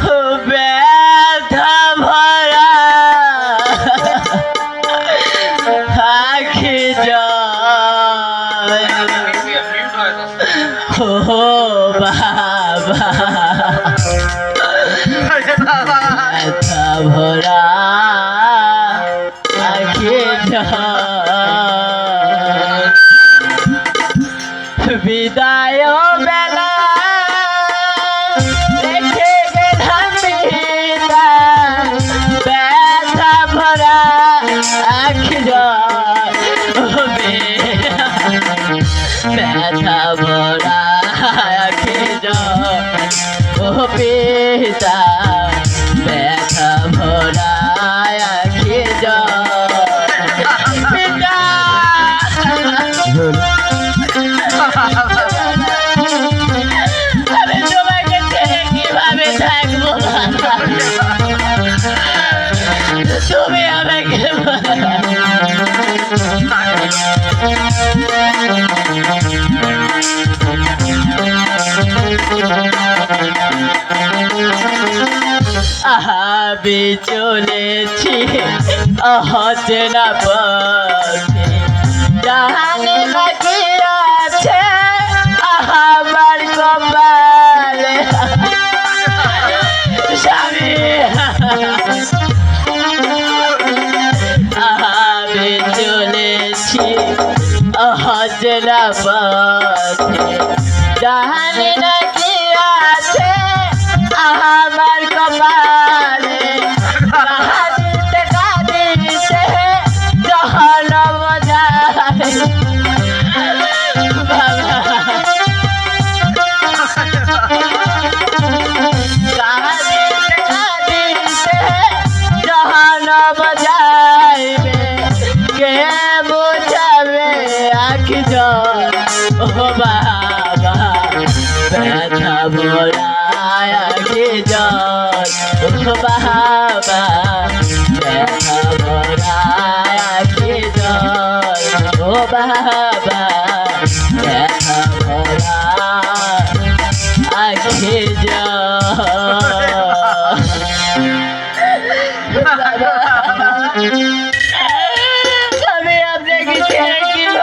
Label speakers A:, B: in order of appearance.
A: ব্যথা ব্যথা ভরা আখি ও বাবা ব্যথা বিদায় ব্যথা ভরা আহাবি চলেছি অচেনা পথে। জাহানে নাকি আছে আমার কপালে। স্বামী আমি চলেছি অচেনা পথে। জাহানে রেখে ও বাবা ব্যথা ভরায় রেখে ও বাবা ব্যথা